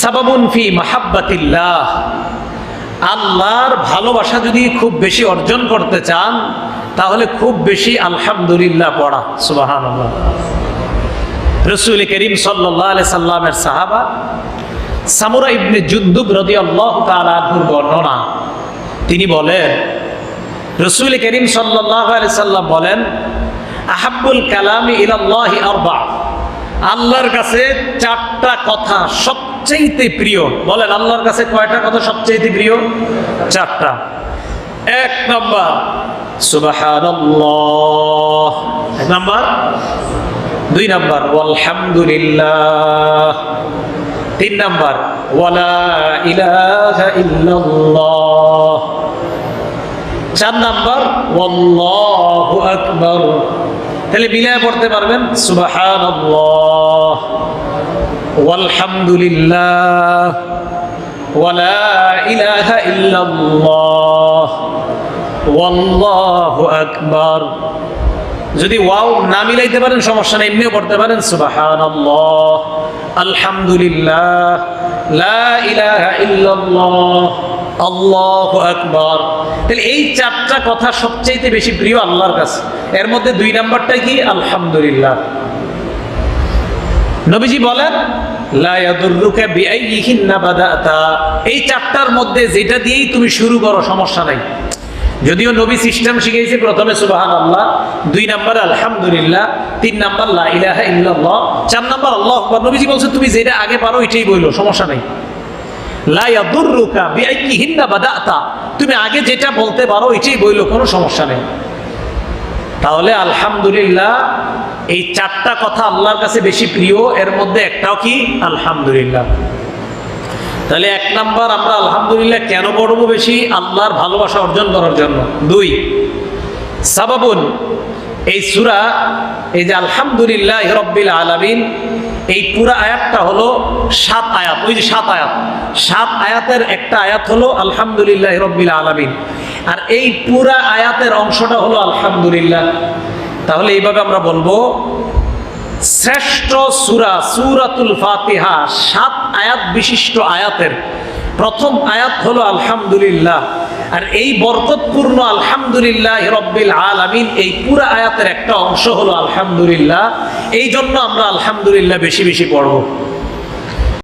সাবাবুন ফি মাহাব্বাতিল্লাহ। আল্লাহর ভালোবাসা যদি খুব বেশি অর্জন করতে চান, তাহলে খুব বেশি আলহামদুলিল্লাহ পড়া সুবাহান রসুল করিম সাল্লাহ সাল্লামের সাহাবা, সামুরা ইবনে জুদ্দুব রদি আল্লাহ তালুর বর্ণনা। তিনি বলেন, রসুল করিম সাল্লাহ সাল্লাম বলেন আহাবুল কালামি ইলাল্লাহি আরবা। আল্লাহর কাছে চারটা কথা সবচেয়ে প্রিয়। বলেন, আল্লাহর কাছে কয়টা কথা সবচেয়ে প্রিয়? চারটা। এক নম্বর, সুবহানাল্লাহ। এক নম্বর। দুই নম্বর আলহামদুলিল্লাহ তিন নম্বর, ওয়ালা ইলাহা ইল্লাল্লাহ। চার নাম্বার, ওয়াল্লাহু তাহলে মিলায় পড়তে পারবেন, সুবহানাল্লাহ, ওয়ালহামদুলিল্লাহ ওয়ালা ইলাহা ইল্লাল্লাহ, ওয়াল্লাহু আকবার। যদি ওয়াও না মিলাইতে পারেন, সমস্যা নেই, এমনিও পড়তে পারেন, সুবহানাল্লাহ, আলহামদুলিল্লাহ, লা ইলাহা ইল্লাল্লাহ আল্লাহু আকবার। তাহলে এই চারটা কথা সবচেয়ে বেশি প্রিয় আল্লাহর কাছে। এর মধ্যে দুই নাম্বারটা কি? আলহামদুলিল্লাহ। নবীজি বলেন এই চারটার মধ্যে যেটা দিয়েই তুমি শুরু করো, সমস্যা নাই। যদিও নবী সিস্টেম শিখেছে প্রথমে সুবাহান আল্লাহ দুই নাম্বার আলহামদুলিল্লাহ, তিন নাম্বার লা ইলাহা ইল্লাল্লাহ, চার নাম্বার আল্লাহ নবীজি বলছে, তুমি যেটা আগে পারো, এটাই বলল সমস্যা নেই। তুমি আগে যেটা বলতে পারো, এটাই বইলো, কোনো সমস্যা নেই। তাহলে আলহামদুলিল্লাহ, এই চারটা কথা আল্লাহর কাছে বেশি প্রিয়, এর মধ্যে একটাও কি? আলহামদুলিল্লাহ। তাহলে এক নাম্বার, আমরা আলহামদুলিল্লাহ কেন পড়ব বেশি? আল্লাহর ভালোবাসা অর্জন করার জন্য। দুই, সাবাবুন, এই সুরা, এই যে আলহামদুলিল্লাহ রব্বিল আলামিন এই পুরা আয়াতটা হলো সাত আয়াত। ওই যে সাত আয়াত। সাত আয়াতের একটা আয়াত হলো আলহামদুলিল্লাহ রব্বিল আলামিন। আর এই পুরা আয়াতের অংশটা হলো আলহামদুলিল্লাহ। তাহলে এইভাবে আমরা বলব, শ্রেষ্ঠ সুরা, সুরাতুল ফাতিহা, সাত আয়াত বিশিষ্ট আয়াতের প্রথম আয়াত হলো আলহামদুলিল্লাহ। আর এই বরকতপূর্ণ আলহামদুলিল্লাহ রব্বিল আলামিন এই পুরা আয়াতের একটা অংশ হলো আলহামদুলিল্লাহ। এই জন্য আমরা আলহামদুলিল্লাহ বেশি বেশি পড়ব।